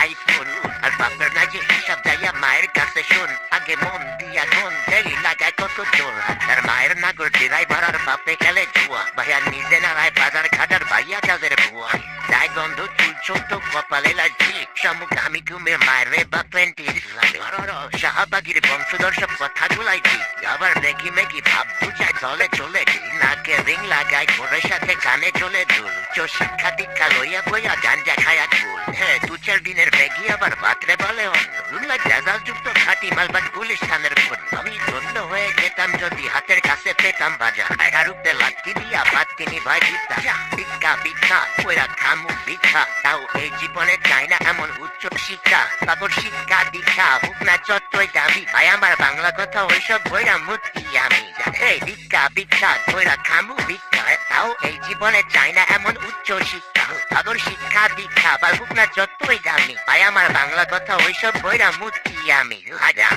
IPhone আর বাপের না যে হিসাব যাইয়া মায়ের কাছে শোন আগে মন দিয়া কোন দেরি লাগায় কত জোর আর মায়ের নাগর ড্রাইভার আর বাপে খেলে জুয়া ভাইয়া নিজে নাড়ায় বাজার ঘাটার ভাইয়া কাজের বুয়া তাই গন্ধ চুল ছোট কপালে লাগছি শামুক আমি ঘুমে মায়ের রে বা প্যান্টির শাহবাগির বংশধর সব কথাগুলাই ঠিক আবার দেখি মেকি ভাব বুঝায় চলে চলে নাকে রিং লাগাই ঘোরের সাথে কানে চলে দুল চো শিক্ষা দীক্ষা লইয়া বইয়া গাঞ্জা খায়া দিনের ব্যাগি আবার বাতরে বলে অন্য জাজাল যুক্ত খাটি পুলিশ থানের ফোন আমি ধন্য হয়ে যেতাম যদি হাতের কাছে পেতাম বাজা। এগারোতে লাঠি দিয়া তিনি ভাই দিতা। ভিক্ষা ভিক্ষা ওরা খামু তাও এই জীবনে চাই না এমন উচ্চ শিক্ষা। তারপর শিক্ষা দীক্ষা হোক না চত্বই দাবি ভাই, আমার বাংলা কথা ওইসব বইরা মুক্তি আমি এই ওরা খামু তাও এই জীবনে চাই না এমন উচ্চ শিক্ষা। তাদের শিক্ষা, দীক্ষা বা যতই দামি ভাই আমার বাংলা কথা, ওইসব বইরা মুক্তি আমি, রাজা।